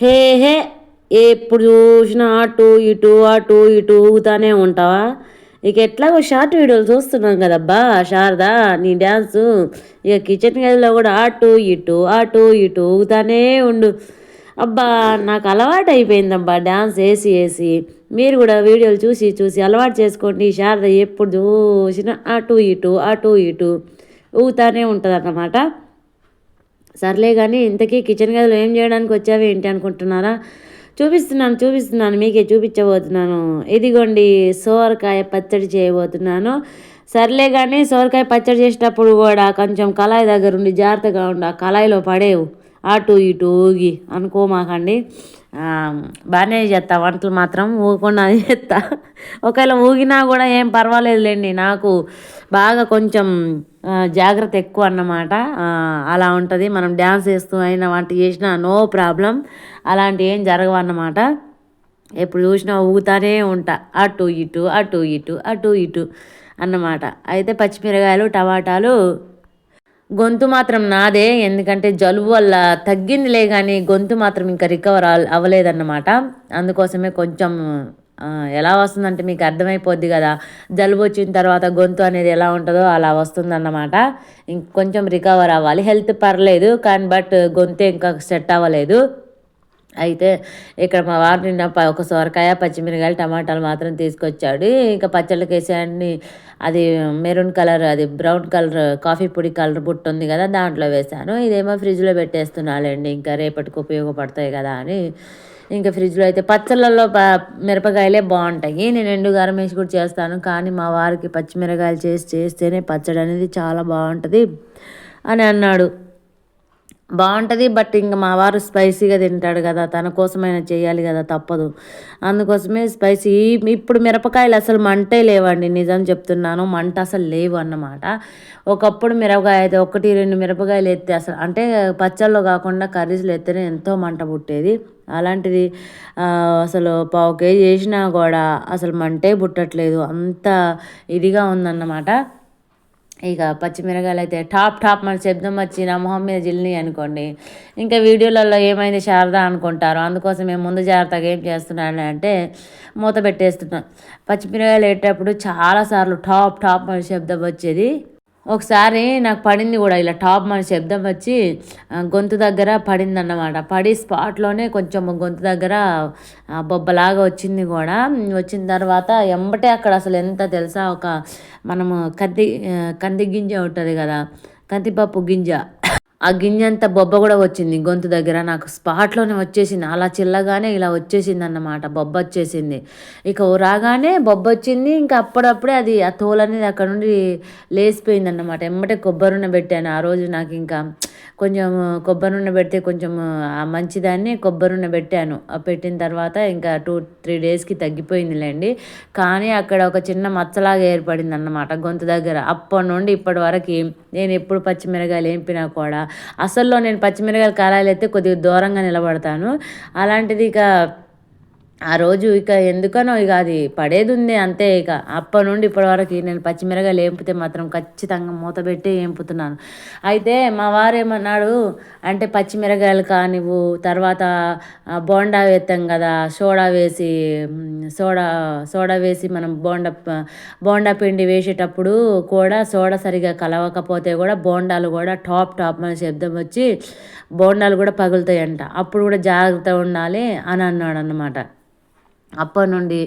హే హే ఎప్పుడు చూసినా అటు ఇటు అటు ఇటు ఊగుతానే ఉంటావా? ఇక ఎట్లాగో షార్ట్ వీడియోలు చూస్తున్నాం కదబ్బా శారదా నీ డ్యాన్సు. ఇక కిచెన్ గదిలో కూడా అటు ఇటు అటు ఇటు ఊగుతానే ఉండు. అబ్బా నాకు అలవాటు అయిపోయిందబ్బా డ్యాన్స్ వేసి వేసి. మీరు కూడా వీడియోలు చూసి చూసి అలవాటు చేసుకోండి. శారద ఎప్పుడు చూసినా అటు ఇటు అటు ఇటు ఊగుతానే ఉంటుంది అన్నమాట సర్లే కానీ ఇంతకీ కిచెన్ గదిలో ఏం చేయడానికి వచ్చావు ఏంటి అనుకుంటున్నారా? చూపిస్తున్నాను చూపిస్తున్నాను మీకే చూపించబోతున్నాను. ఇదిగోండి సోరకాయ పచ్చడి చేయబోతున్నాను. సర్లే కానీ సోరకాయ పచ్చడి చేసేటప్పుడు కూడా కొంచెం కళాయి దగ్గర ఉండి జాగ్రత్తగా ఉండి ఆ కళాయిలో పడేవు. అటు ఇటు ఊగి అనుకోమాకండి బాగానే చేస్తా వంటలు మాత్రం ఊగకుండా చేస్తా. ఒకవేళ ఊగినా కూడా ఏం పర్వాలేదులేండి నాకు బాగా కొంచెం జాగ్రత్త ఎక్కువ అన్నమాట. అలా ఉంటుంది. మనం డ్యాన్స్ వేస్తూ అయినా వంట చేసినా నో ప్రాబ్లం. అలాంటి ఏం జరగవు అన్నమాట. ఎప్పుడు చూసినా ఊగుతానే ఉంటా. అటు ఇటు అటు ఇటు అటు ఇటు అన్నమాట. అయితే పచ్చిమిరకాయలు టమాటాలు గొంతు మాత్రం నాదే. ఎందుకంటే జలుబు వల్ల తగ్గిందిలే కానీ గొంతు మాత్రం ఇంకా రికవర్ అవ్వలేదన్నమాట. అందుకోసమే కొంచెం ఎలా వస్తుందంటే మీకు అర్థమైపోద్ది కదా. జలుబు వచ్చిన తర్వాత గొంతు అనేది ఎలా ఉంటుందో అలా వస్తుందన్నమాట. ఇంకొంచెం రికవర్ అవ్వాలి. హెల్త్ పర్లేదు కానీ బట్ గొంతు ఇంకా సెట్ అవ్వలేదు. అయితే ఇక్కడ మా వారు నిన్న ఒక సొరకాయ పచ్చిమిరకాయలు టమాటాలు మాత్రం తీసుకొచ్చాడు. ఇంకా పచ్చళ్ళకి వేసాన్ని అది మెరూన్ కలర్ అది బ్రౌన్ కలర్ కాఫీ పొడి కలర్ బుట్ట ఉంది కదా దాంట్లో వేసాను ఇదేమో ఫ్రిడ్జ్లో పెట్టేస్తున్నాలండి ఇంకా రేపటికి ఉపయోగపడతాయి కదా అని ఇంకా ఫ్రిడ్జ్లో అయితే పచ్చళ్ళల్లో మిరపకాయలే బాగుంటాయి నేను ఎండు గారం వేసి కూడా చేస్తాను. కానీ మా వారికి పచ్చిమిరకాయలు చేసి చేస్తేనే పచ్చడి అనేది చాలా బాగుంటుంది అని అన్నాడు. బాగుంటుంది బట్ ఇంకా మా వారు స్పైసీగా తింటాడు కదా తన కోసమైనా చేయాలి కదా తప్పదు. అందుకోసమే స్పైసీ ఇప్పుడు మిరపకాయలు అసలు మంటే లేవండి నిజం చెప్తున్నాను మంట అసలు లేవు అన్నమాట. ఒకప్పుడు మిరపకాయ అయితే ఒకటి రెండు మిరపకాయలు ఎత్తే అసలు అంటే పచ్చళ్ళు కాకుండా కర్రీస్లు ఎత్తేనే ఎంతో మంట పుట్టేది. అలాంటిది అసలు పావు కేజీ చేసినా కూడా అసలు మంటే పుట్టట్లేదు అంత ఇదిగా ఉందన్నమాట. ఇక పచ్చిమిరకాయలు అయితే టాప్ టాప్ మన శబ్దం వచ్చి నా మొహం మీద జిల్లి అనుకోండి. ఇంకా వీడియోలలో ఏమైంది శారదా అనుకుంటారు. అందుకోసం మేము ముందు జాగ్రత్తగా ఏం చేస్తున్నాను అంటే మూత పెట్టేస్తున్నాం. పచ్చిమిరకాయలు వేటప్పుడు చాలాసార్లు టాప్ టాప్ మన శబ్దం వచ్చేది. ఒకసారి నాకు పడింది కూడా ఇలా టాప్ మన శబ్దం వచ్చి గొంతు దగ్గర పడింది అన్నమాట పడి స్పాట్లోనే కొంచెం గొంతు దగ్గర బొబ్బలాగా వచ్చింది కూడా. వచ్చిన తర్వాత ఎంబటే అక్కడ అసలు ఎంత తెలుసా ఒక మనము కంది కంది గింజ ఉంటుంది కదా కందిపప్పు గింజ. ఆ గింజ అంతా బొబ్బ కూడా వచ్చింది గొంతు దగ్గర. నాకు స్పాట్లోనే వచ్చేసింది. అలా చిల్లగానే ఇలా వచ్చేసింది అన్నమాట బొబ్బ వచ్చేసింది. ఇక రాగానే బొబ్బ వచ్చింది. ఇంకా అప్పుడప్పుడే అది ఆ తోలు అనేది అక్కడ నుండి లేసిపోయింది అన్నమాట ఎమ్మటే కొబ్బరి పెట్టాను. ఆ రోజు నాకు ఇంకా కొంచెం కొబ్బరి నూనె పెడితే కొంచెం మంచిదాన్ని కొబ్బరి నూనె పెట్టాను. పెట్టిన తర్వాత ఇంకా టూ త్రీ డేస్కి తగ్గిపోయిందిలేండి. కానీ అక్కడ ఒక చిన్న మచ్చలాగా ఏర్పడింది అన్నమాట గొంతు దగ్గర. అప్పటి నుండి ఇప్పటి వరకు నేను ఎప్పుడు పచ్చిమిరకాయలు ఏంపినా కూడా అసల్లో నేను పచ్చిమిరకాయలు కారాలు అయితే కొద్దిగా దూరంగా నిలబడతాను. అలాంటిది ఇక ఆ రోజు ఇక ఎందుకనో ఇక అది పడేది ఉంది అంతే ఇక. అప్పటి నుండి ఇప్పటి వరకు నేను పచ్చిమిరకాయలు ఏంపితే మాత్రం ఖచ్చితంగా మూత పెట్టి ఏంపుతున్నాను అయితే మా వారు ఏమన్నాడు అంటే పచ్చిమిరకాయలు కానివ్వు తర్వాత బోండా వేస్తాం కదా సోడా వేసి సోడా సోడా వేసి మనం బోండా బోండా పిండి వేసేటప్పుడు కూడా సోడా సరిగా కలవకపోతే కూడా బోండాలు కూడా టాప్ టాప్ మన శబ్దం వచ్చి బోండాలు కూడా పగులుతాయంట. అప్పుడు కూడా జాగ్రత్త ఉండాలి అని అన్నాడు అన్నమాట అప్పటి నుండి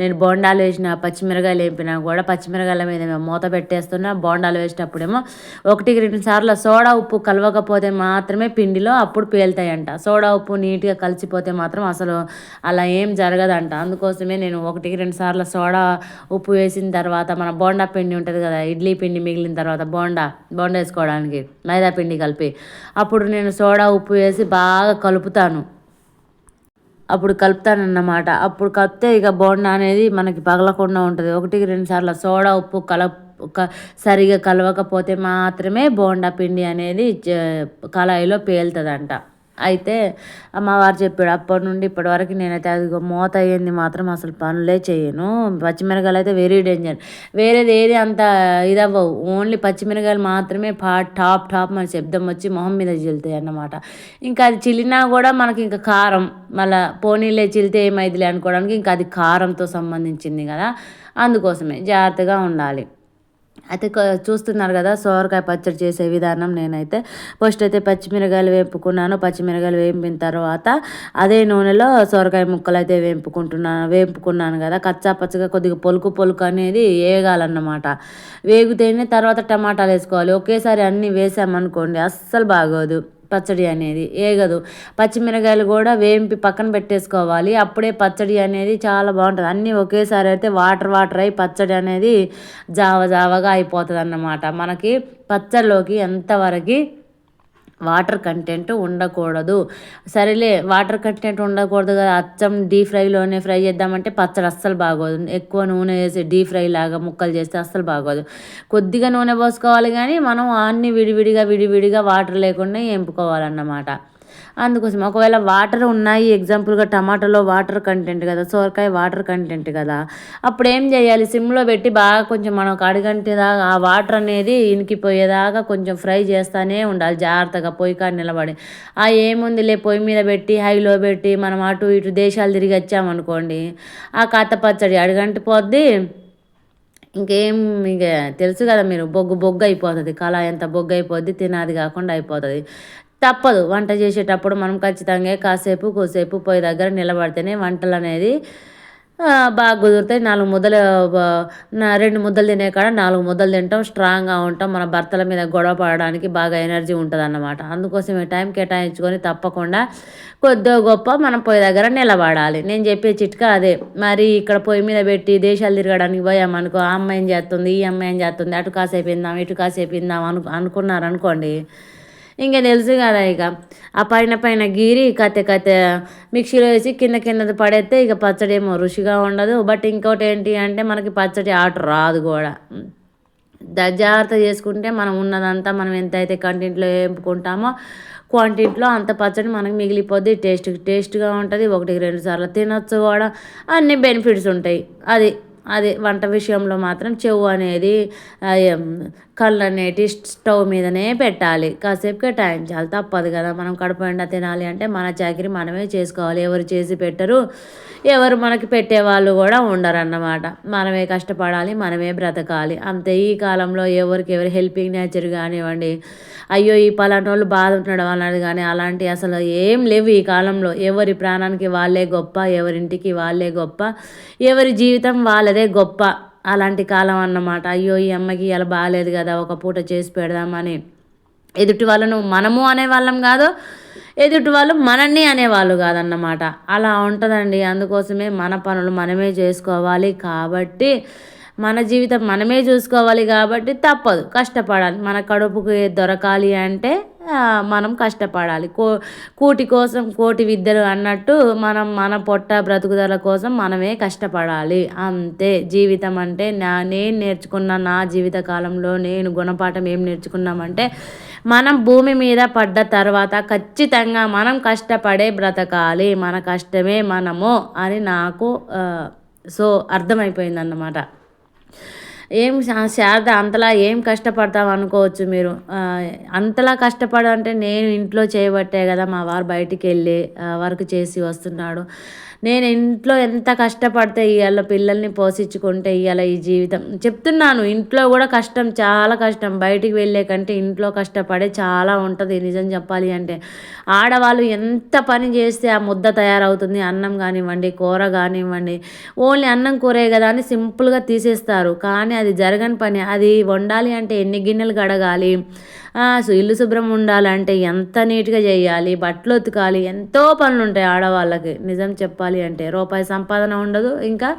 నేను బోండాలు వేసిన పచ్చిమిరకాయలు వేపినా కూడా పచ్చిమిరకాయల మీద మేము మూత పెట్టేస్తున్నా. బోండాలు వేసేటప్పుడేమో ఒకటికి రెండు సార్లు సోడా ఉప్పు కలవకపోతే మాత్రమే పిండిలో అప్పుడు పేలుతాయంట. సోడా ఉప్పు నీట్గా కలిసిపోతే మాత్రం అసలు అలా ఏం జరగదంట. అందుకోసమే నేను ఒకటికి రెండు సార్లు సోడా ఉప్పు వేసిన తర్వాత మన బోండా పిండి ఉంటుంది కదా ఇడ్లీ పిండి మిగిలిన తర్వాత బోండా బోండా వేసుకోవడానికి మైదా పిండి కలిపి. అప్పుడు నేను సోడా ఉప్పు వేసి బాగా కలుపుతాను. అప్పుడు కలుపుతానన్నమాట. అప్పుడు కలిపితే ఇక బోండా అనేది మనకి పగలకుండా ఉంటుంది. ఒకటికి రెండు సార్లు సోడా ఉప్పు కల సరిగా కలవకపోతే మాత్రమే బోండా పిండి అనేది కళాయిలో పేలుతుందంట. అయితే అమ్మవారు చెప్పాడు అప్పటి నుండి ఇప్పటి వరకు నేనైతే అది మోత అయ్యింది మాత్రం అసలు పనులే చేయను. పచ్చిమిరకాయలు అయితే వెరీ డేంజర్ వేరేది ఏది అంత ఇదవ్వవు. ఓన్లీ పచ్చిమిరకాయలు మాత్రమే పా టాప్ టాప్ మన శబ్దం వచ్చి మొహం మీద చిల్లుతాయి అన్నమాట. ఇంకా అది చిల్లినా కూడా మనకి ఇంకా కారం మళ్ళీ పోనీలే చిల్తే ఏమైందిలే అనుకోవడానికి ఇంకా అది కారంతో సంబంధించింది కదా. అందుకోసమే జాగ్రత్తగా ఉండాలి. అయితే చూస్తున్నారు కదా సోరకాయ పచ్చడి చేసే విధానం నేనైతే. ఫస్ట్ అయితే పచ్చిమిరకాయలు వేపుకున్నాను. పచ్చిమిరకాయలు వేపిన తర్వాత అదే నూనెలో సోరకాయ ముక్కలు అయితే వేపుకుంటున్నాను వేపుకున్నాను కదా. కచ్చా పచ్చగా కొద్దిగా పొలుకు పొలుకు అనేది వేగాలన్నమాట. వేగితేనే తర్వాత టమాటాలు వేసుకోవాలి. ఒకేసారి అన్నీ వేసామనుకోండి అస్సలు బాగోదు. పచ్చడి అనేది ఏగదు. పచ్చిమిరకాయలు కూడా వేంపి పక్కన పెట్టేసుకోవాలి. అప్పుడే పచ్చడి అనేది చాలా బాగుంటుంది. అన్నీ ఒకేసారి అయితే వాటర్ వాటర్ అయి పచ్చడి అనేది జావ జావగా అయిపోతుంది అన్నమాట మనకి పచ్చడిలోకి ఎంతవరకు వాటర్ కంటెంట్ ఉండకూడదు. సరేలే వాటర్ కంటెంట్ ఉండకూడదు కదా అచ్చం డీప్ ఫ్రైలోనే ఫ్రై చేద్దామంటే పచ్చడి అస్సలు బాగోదు. ఎక్కువ నూనె వేసి డీప్ ఫ్రై లాగా ముక్కలు చేస్తే అస్సలు బాగోదు. కొద్దిగా నూనె పోసుకోవాలి కానీ మనం అన్ని విడివిడిగా విడివిడిగా వాటర్ లేకుండా ఎంపుకోవాలన్నమాట. అందుకోసం ఒకవేళ వాటర్ ఉన్నాయి ఎగ్జాంపుల్గా టమాటాలో వాటర్ కంటెంట్ కదా సోరకాయ వాటర్ కంటెంట్ కదా అప్పుడు ఏం చేయాలి? సిమ్లో పెట్టి బాగా కొంచెం మనం దాకా ఆ వాటర్ అనేది ఇనికిపోయేదాకా కొంచెం ఫ్రై చేస్తూనే ఉండాలి జాగ్రత్తగా పొయ్యి కాడ నిలబడి. ఆ ఏముందిలే పొయ్యి మీద పెట్టి హైలో పెట్టి మనం అటు ఇటు దేశాలు తిరిగి వచ్చామనుకోండి ఆ కథ పచ్చడి అడుగంటి పోద్ది. ఇంకేం ఇక తెలుసు కదా మీరు బొగ్గు బొగ్గు అయిపోతుంది కళ ఎంత బొగ్గు అయిపోద్ది తినాది కాకుండా అయిపోతుంది. తప్పదు. వంట చేసేటప్పుడు మనం ఖచ్చితంగా కాసేపు కోసేపు పొయ్యి దగ్గర నిలబడితేనే వంటలు అనేది బాగా కుదురుతాయి. నాలుగు ముద్దలు రెండు ముద్దలు తినే కాడ నాలుగు ముద్దలు తింటాం స్ట్రాంగ్గా ఉంటాం. మన భర్తల మీద గొడవ పడడానికి బాగా ఎనర్జీ ఉంటుంది అన్నమాట అందుకోసం టైం కేటాయించుకొని తప్పకుండా కొద్దిగా గొప్ప మనం పొయ్యి దగ్గర నిలబడాలి. నేను చెప్పే చిట్కా అదే. మరి ఇక్కడ పొయ్యి మీద పెట్టి దేశాలు తిరగడానికి పోయామనుకో ఆ అమ్మాయి ఏం చేస్తుంది ఈ అమ్మాయి ఏం చేస్తుంది అటు కాసేపు ఇందాం ఇటు కాసేపు ఇందాం అను అనుకున్నారు అనుకోండి ఇంకా తెలుసు కదా ఇక. ఆ పైన పైన గీరి కత్తి కత్తి మిక్సీలో వేసి కింద కింద పడేస్తే ఇక పచ్చడి ఏమో రుచిగా ఉండదు. బట్ ఇంకోటి ఏంటి అంటే మనకి పచ్చడి ఆట రాదు కూడా. జాగ్రత్త చేసుకుంటే మనం ఉన్నదంతా మనం ఎంతైతే కంటింట్లో వేపుకుంటామో క్వాంటిటీలో అంత పచ్చడి మనకి మిగిలిపోద్ది. టేస్ట్ టేస్ట్గా ఉంటుంది. ఒకటికి రెండు సార్లు తినొచ్చు కూడా. అన్ని బెనిఫిట్స్ ఉంటాయి. అది అదే వంట విషయంలో మాత్రం చెవు అనేది కళ్ళు అనేటి స్టవ్ మీదనే పెట్టాలి. కాసేపు కేటాయించాలి తప్పదు కదా. మనం కడుపు ఎండా తినాలి అంటే మన చాకరీ మనమే చేసుకోవాలి. ఎవరు చేసి పెట్టరు ఎవరు మనకి పెట్టేవాళ్ళు కూడా ఉండరు అన్నమాట మనమే కష్టపడాలి మనమే బ్రతకాలి. అంతే. ఈ కాలంలో ఎవరికి ఎవరు హెల్పింగ్ నేచర్ కానివ్వండి అయ్యో ఈ పలాంటి వాళ్ళు బాధ ఉంటున్నాడు అన్నది కానీ అలాంటి అసలు ఏం లేవు ఈ కాలంలో. ఎవరి ప్రాణానికి వాళ్ళే గొప్ప ఎవరింటికి వాళ్ళే గొప్ప ఎవరి జీవితం వాళ్ళదే గొప్ప. అలాంటి కాలం అన్నమాట. అయ్యో ఈ అమ్మకి ఇలా బాగాలేదు కదా ఒక పూట చేసి పెడదామని. ఎదుటి వాళ్ళను మనము అనేవాళ్ళం కాదు ఎదుటి వాళ్ళు మనల్ని అనేవాళ్ళు కాదన్నమాట. అలా ఉంటుందండి. అందుకోసమే మన పనులు మనమే చేసుకోవాలి కాబట్టి మన జీవితం మనమే చూసుకోవాలి కాబట్టి తప్పదు. కష్టపడాలి. మన కడుపుకి దొరకాలి అంటే మనం కష్టపడాలి. కో కూటి కోసం కోటి విద్యలు అన్నట్టు మనం మన పొట్ట బ్రతుకుదల కోసం మనమే కష్టపడాలి. అంతే. జీవితం అంటే నా నేను నేర్చుకున్న నా జీవిత కాలంలో నేను గుణపాఠం ఏం నేర్చుకున్నామంటే మనం భూమి మీద పడ్డ తర్వాత ఖచ్చితంగా మనం కష్టపడే బ్రతకాలి. మన కష్టమే మనము అని నాకు సో అర్థమైపోయిందన్నమాట. ఏం శారద అంతలా ఏం కష్టపడతాం అనుకోవచ్చు మీరు. అంతలా కష్టపడంటే నేను ఇంట్లో చేయబట్టే కదా మా వారు బయటికి వెళ్ళి వర్క్ చేసి వస్తున్నాడు. నేను ఇంట్లో ఎంత కష్టపడితే ఇవాళ పిల్లల్ని పోషించుకుంటే ఇవాళ ఈ జీవితం. చెప్తున్నాను ఇంట్లో కూడా కష్టం చాలా కష్టం. బయటికి వెళ్ళే కంటే ఇంట్లో కష్టపడే చాలా ఉంటుంది నిజం చెప్పాలి అంటే. ఆడవాళ్ళు ఎంత పని చేస్తే ఆ ముద్ద తయారవుతుంది అన్నం కానివ్వండి కూర కానివ్వండి ఓన్లీ అన్నం కూరే కదా అని సింపుల్గా తీసేస్తారు. కానీ అది జరగని పని అది వండాలి అంటే ఎన్ని గిన్నెలు కడగాలి ఇల్లు శుభ్రం ఉండాలంటే ఎంత నీట్గా చేయాలి బట్టలు ఉతకాలి ఎంతో పనులు ఉంటాయి ఆడవాళ్ళకి. నిజం చెప్పాలి అంటే రూపాయి సంపాదన ఉండదు ఇంకా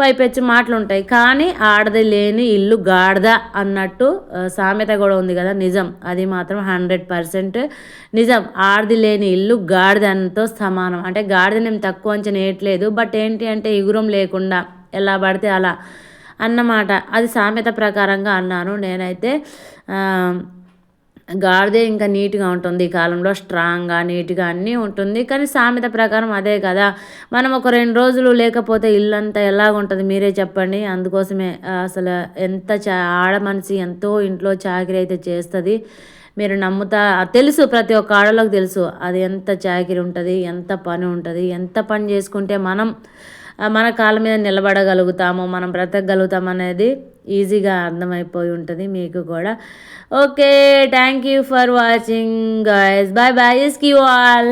పైపెచ్చి మాటలు ఉంటాయి కానీ ఆడది లేని ఇల్లు గాడిద అన్నట్టు సామెత కూడా ఉంది కదా నిజం. అది మాత్రం హండ్రెడ్ పర్సెంట్ నిజం. ఆడది లేని ఇల్లు గాడిదతో సమానం. అంటే గాడిద నేను తక్కువ అంచనా వేయట్లేదు బట్ ఏంటి అంటే ఇగురం లేకుండా ఎలా పడితే అలా అన్నమాట. అది సామెత ప్రకారంగా అన్నాను. నేనైతే గాడిదే ఇంకా నీట్గా ఉంటుంది. ఈ కాలంలో స్ట్రాంగ్గా నీట్గా అన్నీ ఉంటుంది. కానీ సామెత ప్రకారం అదే కదా. మనం ఒక రెండు రోజులు లేకపోతే ఇల్లంతా ఎలాగుంటుంది? మీరే చెప్పండి. అందుకోసమే అసలు ఎంత చా ఆడ మనిషి ఎంతో ఇంట్లో చాకరీ అయితే చేస్తుంది. మీరు నమ్ముతా తెలుసు ప్రతి ఒక్క ఆడలోకి తెలుసు. అది ఎంత చాకరీ ఉంటుంది? ఎంత పని ఉంటుంది? ఎంత పని చేసుకుంటే మనం మన కాళ్ళ మీద నిలబడగలుగుతాము? మనం బ్రతకగలుగుతాం అనేది ఈజీగా అర్థమైపోయి ఉంటుంది మీకు కూడా. Okay thank you for watching guys bye bye is క్యూ ఆల్